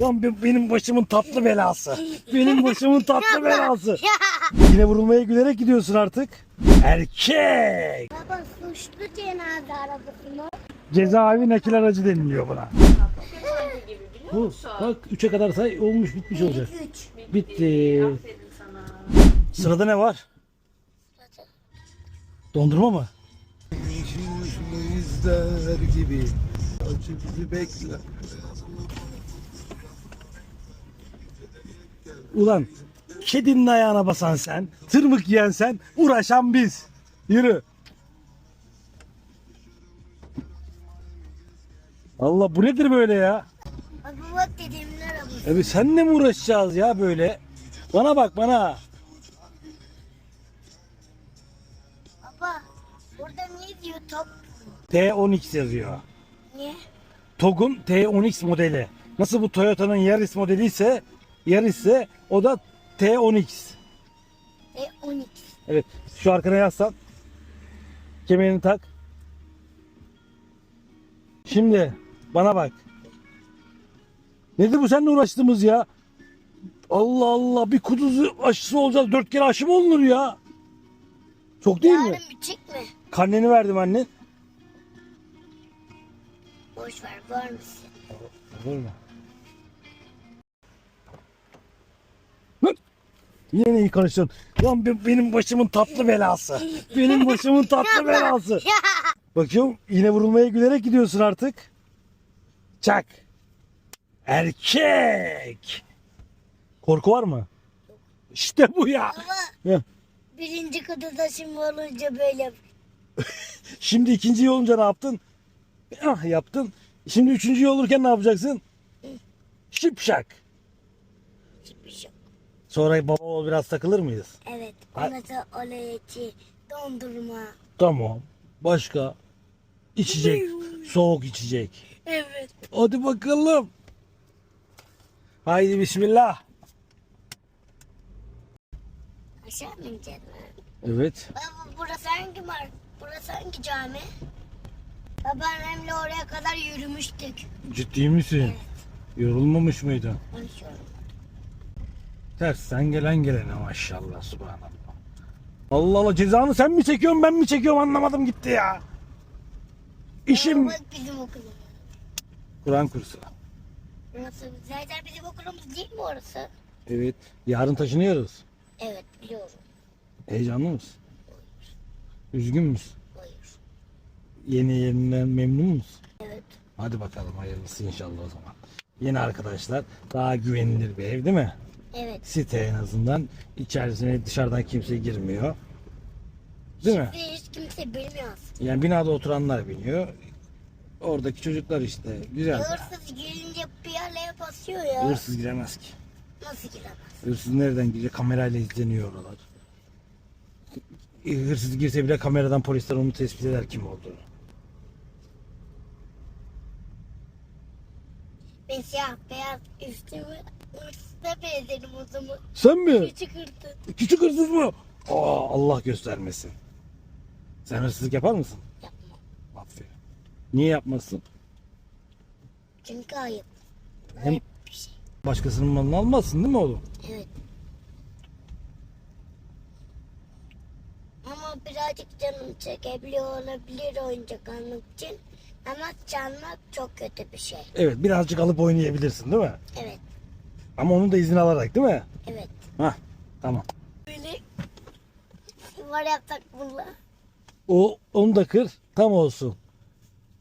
Lan be- benim başımın tatlı belası. Benim başımın tatlı belası. Yine vurulmaya gülerek gidiyorsun artık. Erkek. Baba suçlu cenaze arabası mı? Cezaevi nakil aracı deniliyor buna. Bu bak 3'e kadar say olmuş bitmiş olacak. 3. Bitti. Sırada ne var? Dondurma mı? izler gibi acı bizi bekler. Ulan kedinin ayağına basan sen, tırmık yiyen sen, uğraşan biz. Yürü. Allah bu nedir böyle ya? Baba bak dedemin arabası. Abi senle mi uğraşacağız ya böyle? Bana bak bana. Baba burada ne diyor top? T10X yazıyor. Niye? TOG'un T10X modeli. Nasıl bu Toyota'nın Yaris modeli ise İse o da T10X. E 12. Evet. Şu arkana yaslan. Kemerini tak. Şimdi bana bak. Nedir bu seninle uğraştığımız ya? Allah Allah bir kuduz aşısı olacağız. Dört kere aşı mı olunur ya? Çok değil mi? Yarın bitecek mi? Karneni verdim annen. Boş ver var mısın? Olur mu? Yine iyi karıştın. Lan be- benim başımın tatlı belası. Benim başımın tatlı belası. Bakıyorum yine vurulmaya gülerek gidiyorsun artık. Çak. Erkek. Korku var mı? İşte bu ya. Heh. birinci kutu taşıma olunca böyle Şimdi ikinciyi olunca ne yaptın? Ah yaptın. Şimdi üçüncüyü olurken ne yapacaksın? Şipşak. Sonra baba oğul biraz takılır mıyız? Evet. Sonra oleyci, dondurma. Tamam. Başka? İçecek. Soğuk içecek. Evet. Hadi bakalım. Haydi bismillah. Aşağı mı ineceğiz? Evet. Baba burası hangi mar? Burası hangi cami? Babaannemle oraya kadar yürümüştük. Ciddi misin? Yorulmamış mıydın? Konuşuyorum. Tersten gelen gelene maşallah subhanallah. Allah Allah cezanı sen mi çekiyorsun ben mi çekiyorum anlamadım gitti ya. İşim bizim okulumuz. Kur'an kursu. Burası zaten bizim okulumuz değil mi orası? Evet. Yarın taşınıyoruz. Evet biliyorum. Heyecanlı mısın? Üzgün müsün? Hayır. Yeni yerinden memnun musun? Evet. Hadi bakalım hayırlısı inşallah o zaman. Yeni arkadaşlar daha güvenilir bir ev değil mi? Evet. Site en azından içerisine dışarıdan kimse girmiyor. Değil mi? Hiç kimse bilmiyor. Yani binada oturanlar biniyor. Oradaki çocuklar işte güzel. Hırsız gelince bir yerlere basıyor ya. Hırsız giremez ki. Nasıl giremez? Hırsız nereden girecek? Kamerayla izleniyor oralar. Hırsız girse bile kameradan polisler onu tespit eder kim olduğunu. Ben siyah beyaz üstümü hırsıza benzerim o zaman. Sen mi? Küçük hırsız. Küçük hırsız mı? Aa, Allah göstermesin. Sen hırsızlık yapar mısın? Yapma. Aferin. Niye yapmazsın? Çünkü ayıp. Hem Ayıp bir şey. başkasının malını almazsın değil mi oğlum? Evet. Ama birazcık canım çekebiliyor olabilir oyuncak almak için. Ama çalmak çok kötü bir şey. Evet birazcık alıp oynayabilirsin değil mi? Evet. Ama onun da izin alarak değil mi? Evet. Hah tamam. Böyle var yapsak bununla. O onu da kır tam olsun.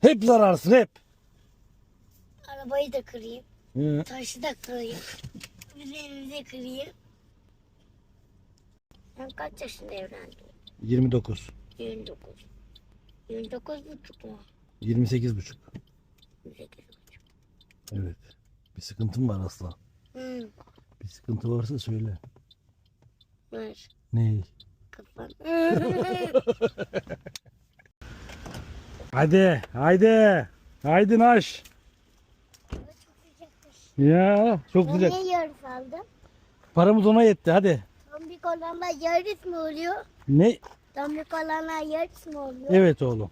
Hep zararsın hep. Arabayı da kırayım. Hı. Taşı da kırayım. Üzerinizi de kırayım. Ben kaç yaşında evlendim? 29. 29. 29 buçuk mu? 28 buçuk. 28 buçuk. Evet. Bir sıkıntın var asla. Hı. Bir sıkıntı varsa söyle. Var. Ne? Kafam. Hadi, haydi. Haydi Naş. Ya çok Ben sıcak. niye yarıs aldım? Paramız ona yetti hadi. Tombik olanlar yarıs mı oluyor? Ne? Tombik olanlar yarıs mı oluyor? Evet oğlum.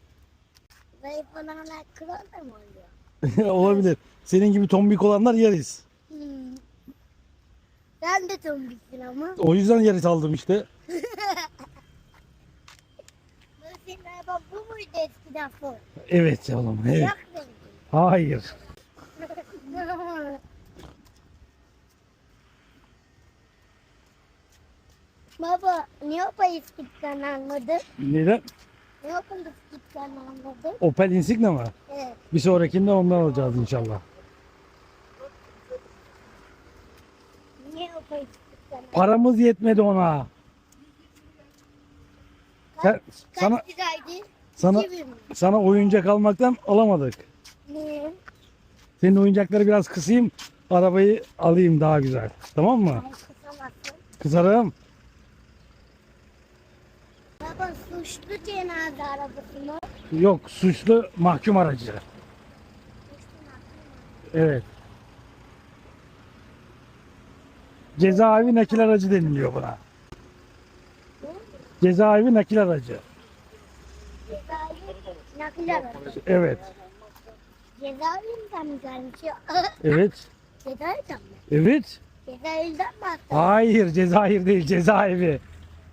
Zayıf olanlar kral mı oluyor? Olabilir. Senin gibi tombik olanlar yeriz. Hı. Sen de tombiksin ama. O yüzden yarış aldım işte. Senin araba bu muydu eskiden Ford? Evet oğlum. Evet. Hayır. Baba niye o bisikletten almadın? Neden? Niye o bisikletten almadın? Opel Insignia mı? Evet. Bir sonrakinde ondan alacağız inşallah. Niye o bisikletten almadın? Paramız yetmedi ona. Sen, Kaç sana liraydı? sana mi? sana oyuncak almaktan alamadık. Niye? Senin oyuncakları biraz kısayım. Arabayı alayım daha güzel. Tamam mı? Ay kısamazsın. Kızarım. Baba suçlu cenaze arabası mı? Yok suçlu mahkum aracı. Evet. Cezaevi nakil aracı deniliyor buna. Cezaevi nakil aracı. Nakil arabası. Evet. Cezaevinden mi gelmiş ya? Evet. Cezaevinden mi? Evet. Cezaevinden mi attın? Hayır Cezayir değil cezaevi.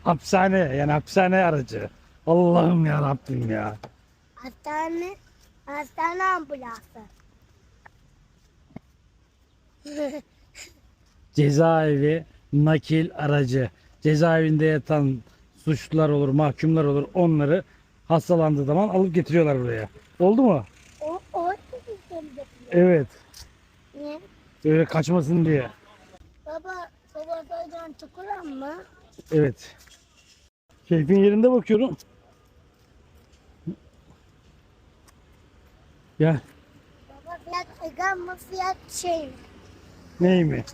Hapishane yani hapishane aracı. Allah'ım ya Rabbim ya. Hastane, hastane ambulansı. Cezaevi nakil aracı. Cezaevinde yatan suçlular olur, mahkumlar olur. Onları hastalandığı zaman alıp getiriyorlar buraya. Oldu mu? o, o. Evet. Niye? Öyle kaçmasın diye. Baba, sobadaydan çukuran mı? Evet. Keyfin yerinde bakıyorum. Ya Baba fiyat vegan mı fiyat şey mi? ney mi?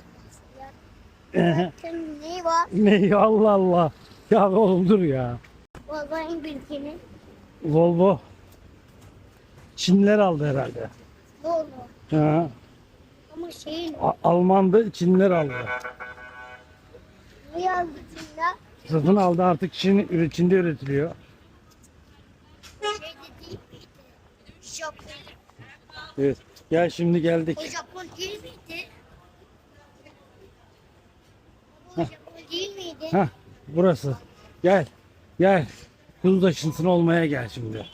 Neyi var? ne Allah Allah. Ya oğlum dur ya. Babanın bilginin Volvo Çinliler aldı herhalde. doğru. Ha, Ama şeyin A- Almandı, Çinliler aldı. bu yazısında Satın aldı artık Çin, Çin'de üretiliyor. değil miydi? Japon. Evet. Gel şimdi O geldik. Japon değil miydi? O Hah burası. Gel. Gel. Kuzu taşıntısını olmaya gel şimdi.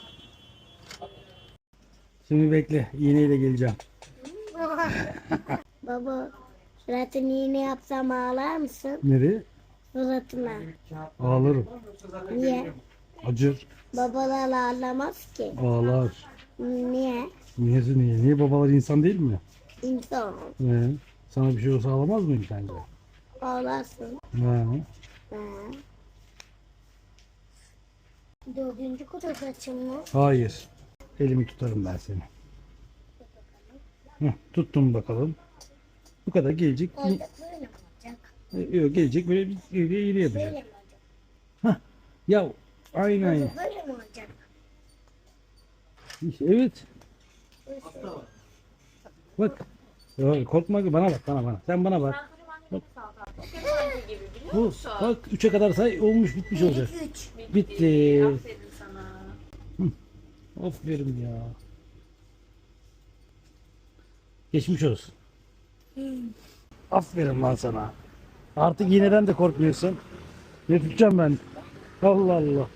Şimdi bekle. İğneyle geleceğim. Baba suratını iğne yapsam ağlar mısın? Nereye? Suratına. Ağlarım. Niye? Acır. Babalar ağlamaz ki. Ağlar. Niye? Niyesi niye? Niye babalar insan değil mi? İnsan. Ee, sana bir şey olsa ağlamaz mıyım sence? Ağlarsın. Ha. Ha. Dördüncü kutu saçım mı? Hayır. Elimi tutarım ben seni. Heh, tuttum bakalım. Bu kadar gelecek. Olacak böyle mi olacak? Ee, Yok gelecek böyle bir iğne iğne yapacak. Böyle mi olacak? Ya aynen. Baba böyle mi olacak? Evet. Bak. Ya, korkma ki bana bak bana bana. Sen bana bak. Bak. Bu bak 3'e kadar say olmuş bitmiş olacak. Üç. Bitti. Aferin sana. Aferin ya. Geçmiş olsun. Aferin lan sana. Artık iğneden de korkmuyorsun. Ne tutacağım ben? Allah Allah.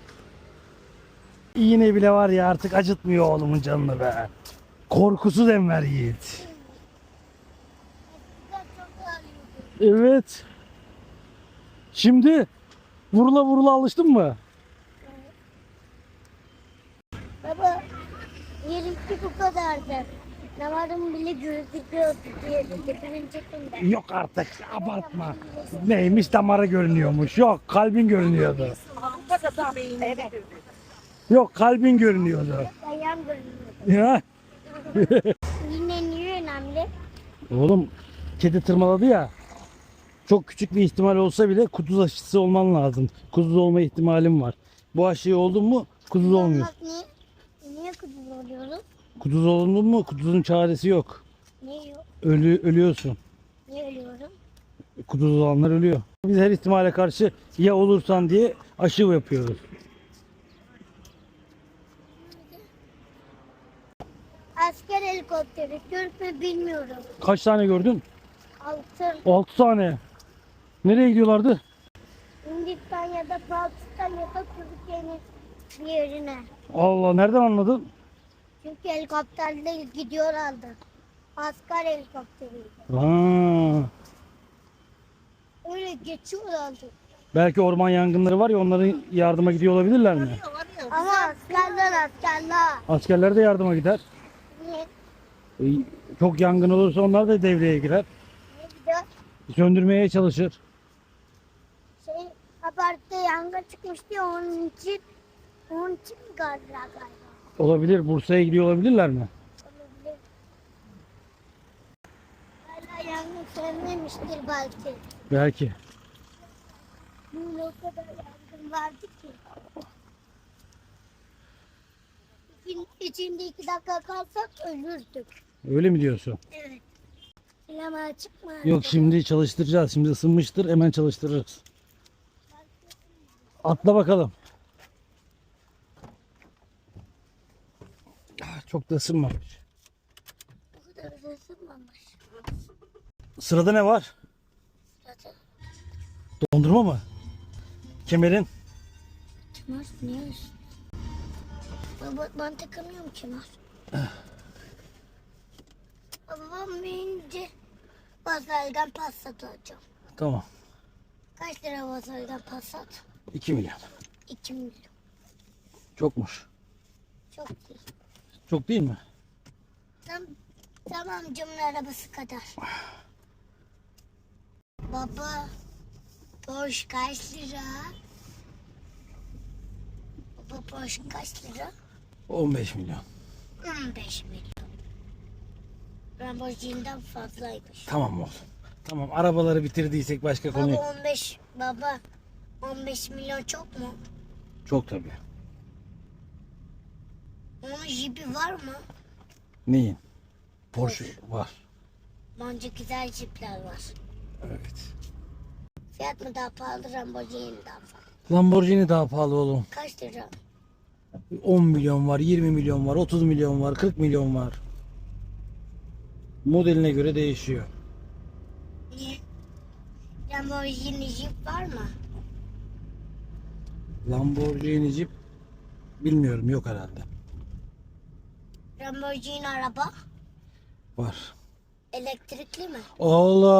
İğne bile var ya artık acıtmıyor oğlumun canını be. Korkusuz Enver Yiğit. Çok. Evet. Şimdi vurula vurula alıştın mı? Baba yerimki bu kadardı. Damarım bile gözüküyordu diye çekimde. Yok artık abartma. Neymiş damarı görünüyormuş. Yok kalbin görünüyordu. Evet. Yok kalbin görünüyordu. Ayağım görünüyor. Ya. Yine niye önemli? Oğlum kedi tırmaladı ya. Çok küçük bir ihtimal olsa bile kuduz aşısı olman lazım. Kuduz olma ihtimalim var. Bu aşıyı oldun mu kuduz olmuyor. Niye? Niye kuduz oluyoruz? Kuduz olundun mu kuduzun çaresi yok. Niye yok? Ölü, ölüyorsun. Niye ölüyorum? Kuduz olanlar ölüyor. Biz her ihtimale karşı ya olursan diye aşı yapıyoruz. Asker helikopteri. Türk mü bilmiyorum. Kaç tane gördün? Altın. 6 tane. Nereye gidiyorlardı? Hindistan ya da Pakistan ya da Türkiye'nin bir yerine. Allah nereden anladın? Çünkü helikopterle gidiyorlardı. Asker helikopteri. Ha, Öyle geçiyorlardı. belki orman yangınları var ya onların yardıma gidiyor olabilirler mi? Ama askerler askerler. Askerler de yardıma gider. Niye? Çok yangın olursa onlar da devreye girer. Niye gidiyor? Söndürmeye çalışır. Haberde yangın çıkmıştı ya onun için onun için galiba galiba? Olabilir. Bursa'ya gidiyor olabilirler mi? Olabilir. Hala yangın sönmemiştir belki. Belki. Böyle o kadar yangın vardı ki. İçin, içinde iki dakika kalsak ölürdük. Öyle mi diyorsun? Evet. Silahı açık mı? Yok şimdi çalıştıracağız. Şimdi ısınmıştır. Hemen çalıştırırız. Atla bakalım. Ah, Çok da ısınmamış. Bu kadar ısınmamış. Sırada ne var? Zaten Dondurma mı? Kemerin. Niye ısın? Baba ben takamıyorum Çınar. Babam büyüyünce Volkswagen Passat alacağım. Tamam. Kaç lira Volkswagen Passat? 2 milyon. 2 milyon. Çokmuş. Çok iyi. Çok değil mi? Tam, tam amcamın arabası kadar. Baba, Porsche kaç lira? Baba Porsche kaç lira? 15 milyon. 15 milyon. Lamborghini'den fazlaymış. Tamam oğlum. Tamam arabaları bitirdiysek başka konu yok. Baba 15, baba 15 milyon çok mu? Çok tabii. Onun jipi var mı? Neyin? Porsche var. Bence güzel jipler var. Evet. Fiyat mı daha pahalı, Lamborghini'den fazla? Lamborghini daha pahalı oğlum. Kaç lira? 10 milyon var, 20 milyon var, 30 milyon var, 40 milyon var. Modeline göre değişiyor. Niye? Lamborghini jip var mı? Lamborghini Jeep bilmiyorum yok herhalde. Lamborghini araba Var. elektrikli mi? Allah!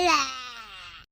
Evet.